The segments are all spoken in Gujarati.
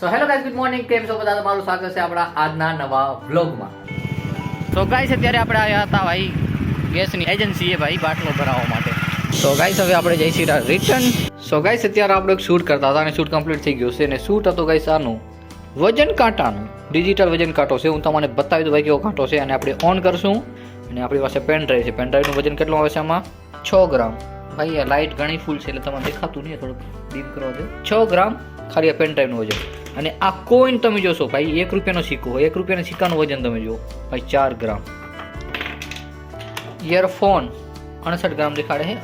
So hello guys good morning કેમ છો બધા? તમારું સ્વાગત છે આપણા આજના નવા વ્લોગમાં. તો ગાઈસ, અત્યારે આપણે આવ્યા હતા ભાઈ ગેસની એજન્સીએ ભાઈ બાટલો ભરાવવા માટે. તો ગાઈસ, હવે આપણે જઈશું રિટર્ન સો ગાઈસ, અત્યારે આપણે એક શૂટ કરતા હતા અને શૂટ કમ્પ્લીટ થઈ ગયું છે. અને શૂટ હતો ગાઈસ આનું વજન કાંટાનું. ડિજિટલ વજન કાંટો છે. હું તમને બતાવી દઉં ભાઈ કેવો કાંટો છે અને આપણે ઓન કરશું. અને આપણી પાસે પેન ડ્રાઈવ છે. પેન ડ્રાઈવનું વજન કેટલું આવે છે આમાં? છ ગ્રામ. ભાઈ, આ લાઇટ ઘણી ફૂલ છે એટલે તમને દેખાતું નહીં, થોડુંક ડીમ કરવા દે. છ ગ્રામ ખાલી આ પેન ડ્રાઈવનું વજન. અને આ કોઈન તમે જોશો, ભાઈ, એક રૂપિયાનો સિક્કો એક રૂપિયાના સિક્કાનું વજન તમે જુઓ, ભાઈ, ચાર ગ્રામ. ઇયરફોન અડસઠ ગ્રામ દેખાડે છે.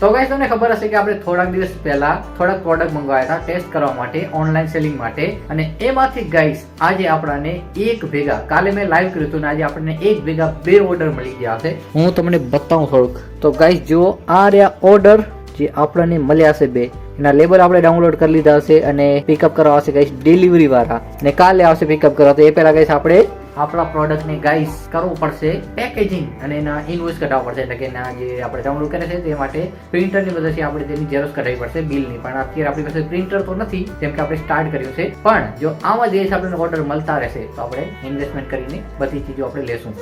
તો ગાઈસ તમને ખબર હશે કે આપણે થોડાક દિવસ પહેલા થોડાક પ્રોડક્ટ મંગાવ્યા હતા ટેસ્ટ કરવા માટે ઓનલાઈન સેલિંગ માટે. અને એમાંથી ગાઈસ આજે આપણને એક ભેગા, કાલે મેં લાઈવ કર્યું હતું ને આજે આપણને એક ભેગા બે ઓર્ડર મળી ગયા છે હું તમને બતાવું થોડુંક. તો ગાઈસ જુઓ, આ રહ્યા ઓર્ડર જે આપણને મળ્યા છે બે. એના લેબલ આપણે ડાઉનલોડ કરી લીધા હશે અને પિકઅપ કરવા આવશે ગાઈસ ડિલિવરી વાળા. અને કાલે આવશે પિકઅપ કરવા, તો એ પહેલા ગાઈસ આપણે આપણા પ્રોડક્ટને ગાઈસ કરવું પડશે પેકેજિંગ અને એના ઇન્વોઇસ કઢાવવું પડશે. એટલે કે એના જે આપણે ડાઉનલોડ કરે છે તે માટે પ્રિન્ટરની મદદથી આપણે તેની ઝેરોક્ષ કઢાવી પડશે બિલની. પણ અત્યારે આપણી પાસે પ્રિન્ટર તો નથી, જેમ કે આપણે સ્ટાર્ટ કર્યું છે. પણ જો આવા જ આપણને ઓર્ડર મળતા રહેશે, તો આપણે ઇન્વેસ્ટમેન્ટ કરીને બધી ચીજો આપણે લેશું.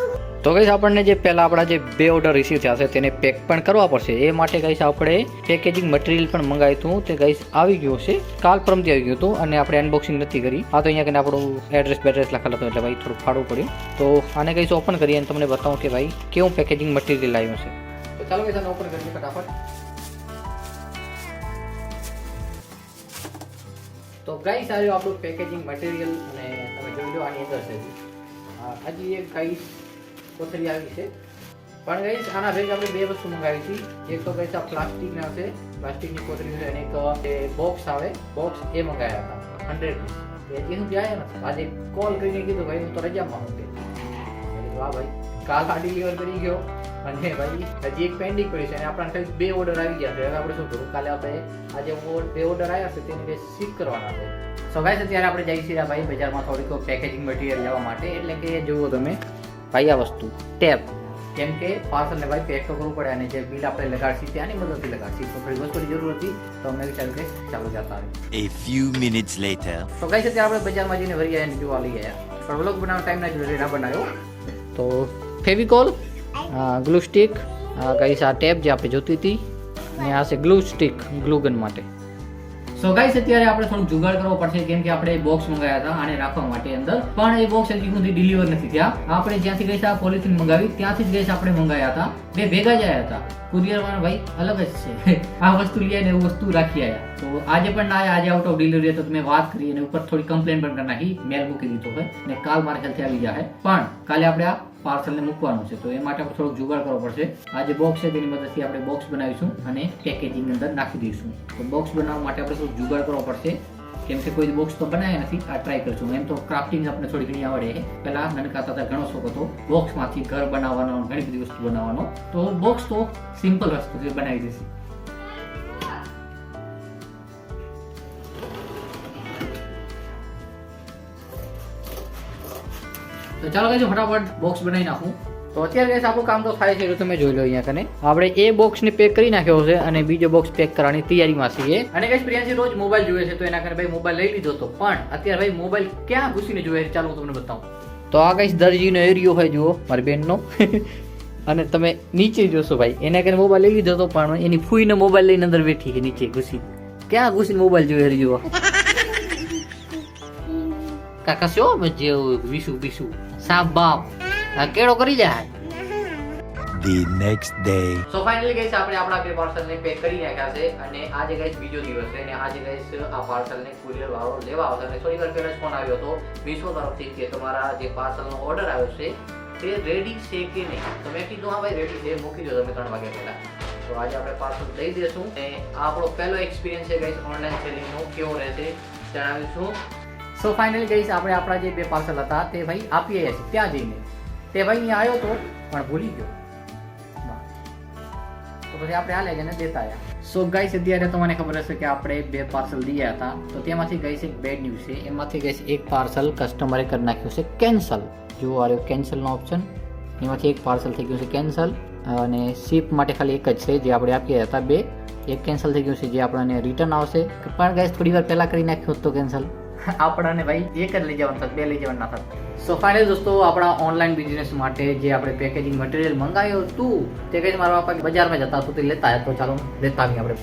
તો કઈ આપણને જે પહેલા આપણા જે બે ઓર્ડર રિસીવ થયા છે, તેને પેક પણ કરવા પડશે. એ માટે ગઈશ આપણે પેકેજિંગ મટીરિયલ પણ મંગાવ્યું હતું. તે ગઈશ આવી ગયું છે કાલ પરમથી આવી ગયું હતું અને આપણે અનબોક્સિંગ નથી કરી. આ તો અહીંયા કને આપણું એડ્રેસ બેડ્રેસ લખેલું હતું. એટલે ભાઈ, થોડું ફાડવું પડ્યું તો આને ગઈશ ઓપન કરીએ અને તમને બતાવું કે ભાઈ કેવું પેકેજિંગ મટીરિયલ આવ્યું છે તો ચાલો ગઈશ આને ઓપન કરીએ ફટાફટ તો ગાઈસ આવ્યું આપણું પેકેજિંગ મટીરિયલ અને તમે જોઈ લો આની અંદર છે આ હજી એક ગાઈસ કોથળી આવી છે પણ ગાઈસ આના ભેગા આપણે બે વસ્તુ મંગાવી હતી એક તો ગાઈસ આ પ્લાસ્ટિકના છે પ્લાસ્ટિકની કોથળી છે અને એક બોક્સ આવે બોક્સ એ મંગાવ્યા હતા હંડ્રેડ પીસ એ શું જાય ને આજે કોલ કરીને કીધું, ભાઈ, હું તો રજામાં હું તે વાહ ભાઈ, કાલ આ ડિલિવર કરી ગયો. અને ભાઈ, હજી એક પેન્ડિંગ પડી છે અને આપણા ખાલી બે ઓર્ડર આવી ગયા છે. હવે આપણે શું કરવું કાલે આપણે આજે બે ઓર્ડર આવ્યા છે, તેને બે શિફ્ટ કરવાના છે. સો ગાઈસ અત્યારે આપણે જઈએ છીએ ભાઈ બજારમાં થોડીક પેકેજિંગ મટીરિયલ લેવા માટે. એટલે કે જુઓ તમે, ભાઈ, આ વસ્તુ. ટેપ કેમ કે પાર્સલને ભાઈ પેક તો કરવું પડે અને જે બિલ આપણે લગાડશી ત્યાંની મદદથી લગાડશી. તો થોડી વસ્તુની જરૂર હતી તો અમે વિચાર્યું કે ચાલો જતા આવે એ ફ્યુ મિનિટ્સ લેટર તો ગાઈસ છે આપણે બજારમાં જઈને ભરી આવ્યા જોવા લઈ આવ્યા પણ વ્લોગ બનાવવાનો ટાઈમ ના જોડે ના બનાવ્યો તો ફેવિકોલ ગ્લુ સ્ટિક કઈ આ ટેપ જે આપણે જોતી હતી અને આ છે ગ્લુ સ્ટિક ગ્લુગન માટે. સો ગાઈસ અત્યારે આપણે થોડું જુગાડ કરવો પડશે, કેમ કે આપણે બોક્સ મંગાવ્યા હતા આને રાખવા માટે અંદર. પણ એ બોક્સ હજી સુધી ડિલિવર નથી થયા. આપણે જ્યાંથી ગઈ આ પોલિથીન મંગાવી, ત્યાંથી જ ગઈ આપણે મંગાવ્યા હતા. બે ભેગા જ આવ્યા હતા. કુરિયર ભાઈ અલગ જ છે. આ વસ્તુ લઈ આવીને એવું વસ્તુ રાખી આવ્યા તો આજે પણ ના આજે આઉટ ઓફ ડિલિવરી તો મેં વાત કરી અને ઉપર થોડી કમ્પ્લેન પણ કરી નાખી. મેલ મૂકી દીધો હોય ને કાલ મારા ખ્યાલથી આવી જાય પણ કાલે આપણે આ પાર્સલને મૂકવાનું છે. તો એ માટે આપણે થોડોક જુગાડ કરવો પડશે. આ જે બોક્સ છે, તેની મદદથી આપણે બોક્સ બનાવીશું અને પેકેજિંગ અંદર નાખી દઈશું. તો બોક્સ બનાવવા માટે આપણે થોડું જુગાડ કરવો પડશે. કેમ કે કોઈ બોક્સ તો બનાવ્યા નથી, આ ટ્રાય કરશું. એમ તો ક્રાફ્ટિંગ આપણે થોડી ઘણી આવડે પહેલા નનકા હતા ઘણો શોખ હતો. બોક્સમાંથી ઘર બનાવવાનો, ઘણી બધી વસ્તુ બનાવવાનો. તો બોક્સ તો સિમ્પલ વસ્તુ બનાવી દઈશું. તો ચાલો કહીશું ફટાફટ બોક્સ બનાવી નાખું. તો અત્યારે ગેસ આપણું કામ તો થાય છે એટલે તમે જોઈ લો અહીંયા કને. આપણે એ બોક્સને પેક કરી નાખ્યો છે અને બીજો બોક્સ પેક કરવાની તૈયારીમાં છીએ. અને ગેસ પ્રિયાંશી રોજ મોબાઈલ જોઈએ છે, તો એના કારણે ભાઈ મોબાઈલ લઈ લીધો હતો પણ અત્યારે ભાઈ મોબાઈલ ક્યાં ઘૂસીને જોઈએ છે? ચાલો હું તમને બતાવું. તો આ કઈ દરજીનો એરિયો હોય, જુઓ, મારી બેનનો અને તમે નીચે જોશો ભાઈ, એના કારણે મોબાઈલ લઈ લીધો હતો પણ એની ફૂઈને મોબાઈલ લઈને અંદર બેઠી છે, નીચે ઘૂસી ક્યાં ઘૂસીને મોબાઈલ જોઈએ રહ્યો કાકા શો જેવું વિશુ વિશુ. સાપ બાપ. આ કેળો કરી જાય. The next day so finally guys આપણે આપણા બે પાર્સલને પેક કરી નાખ્યા છે અને આજે ગઈસ બીજો દિવસ છે અને આજે ગઈસ આ પાર્સલને કુરિયર વાળો લેવા આવશે અને થોડી વાર પહેલા ફોન આવ્યો હતો મીશો તરફથી કે તમારા જે પાર્સલ નો ઓર્ડર આવ્યો છે તે રેડી છે કે નહીં? તો મેં કીધું હા ભાઈ રેડી છે. મૂકી દો તમે ત્રણ વાગ્યા પહેલા. તો આજે આપણે પાર્સલ દઈ દેશું અને આપણો પહેલો એક્સપિરિયન્સ છે ગઈસ ઓનલાઈન સેલિંગનો કેવો રહેશે? જણાવીશું. સો ફાઇનલી ગઈશ આપણે આપણા જે બે પાર્સલ હતા, તે ભાઈ આપી આવ્યા છે ત્યાં જઈને. તે ભાઈ અહીંયા આવ્યો તો, પણ ભૂલી ગયો. તો પછી આપણે આ લઈ જઈને દેતા આવ્યા સો ગાઈસ અત્યારે તમને ખબર હશે કે આપણે બે પાર્સલ દીયા હતા. તો તેમાંથી ગઈસ એક બેડ ન્યૂઝ છે. એમાંથી ગઈસ એક પાર્સલ કસ્ટમરે કરી નાખ્યું છે કેન્સલ જુઓ આવ્યો કેન્સલનો ઓપ્શન એમાંથી એક પાર્સલ થઈ ગયું છે કેન્સલ અને શિપ માટે ખાલી એક જ છે, જે આપણે આપીએ હતા બે. એક કેન્સલ થઈ ગયું છે, જે આપણને રિટર્ન આવશે. પણ ગાઈસ થોડી વાર પહેલાં કરી નાખ્યું હતું કેન્સલ આપણાને ભાઈ એક જ લઈ જવાનું થતું, બે લઈ જવાનું ના થતું. સો ફાઇનલ દોસ્તો, આપણા ઓનલાઈન બિઝનેસ માટે જે આપણે પેકેજિંગ મટીરિયલ મંગાવ્યું હતું કઈ મારા પપ્પા બજારમાં જતા હતું તે લેતા. તો ચાલો, લેતા આવીએ આપણે.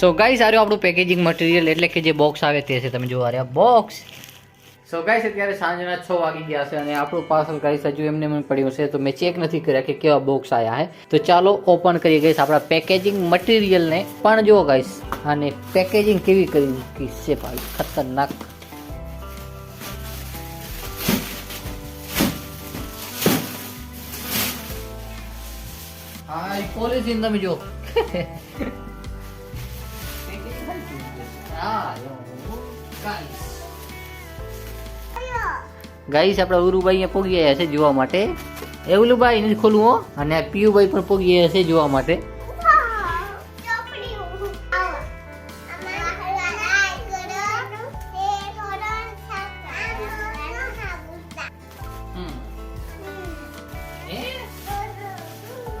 સો ગાઈસ આર્યું આપણું પેકેજિંગ મટીરિયલ એટલે કે જે બોક્સ આવે તે છે, તમે જોવા રહ્યા. બોક્સ સો ગાઈસ અત્યારે સાંજના છ વાગી ગયા છે અને આપણું પાર્સલ ગાઈસ હજુ એમને મને પડ્યું છે. તો મેં ચેક નથી કર્યા કે કેવા બોક્સ આવ્યા છે તો ચાલો ઓપન કરીએ ગાઈસ આપણા પેકેજિંગ મટીરિયલને પણ જો ગાઈસ અને પેકેજિંગ કેવી કરી મૂકી છે ભાઈ? ખતરનાક. હા પોલિથીન તમે જો ગાઈસ આપણા ઉરુભાઈ અહીંયા પોગી ગયા છે જોવા માટે. એ ઉલુભાઈ નથી ખોલવું હો. અને પિયુભાઈ પણ પોગી ગયા છે જોવા માટે.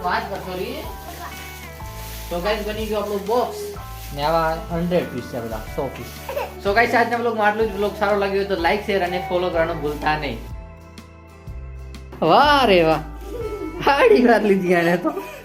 વાત કરતો તો ગાઈસ, બની ગયો આપણું બોક્સ ને આવા હંડ્રેડ પીસ છે બધા, સો પીસ સો ગાઈસ આજના બ્લોગમાં આટલું જ. બ્લોગ સારો લાગ્યો તો લાઈક શેર અને ફોલો કરવાનું ભૂલતા નહીં. વાહ રે વાહ. હાડી વાત લીધી આને તો.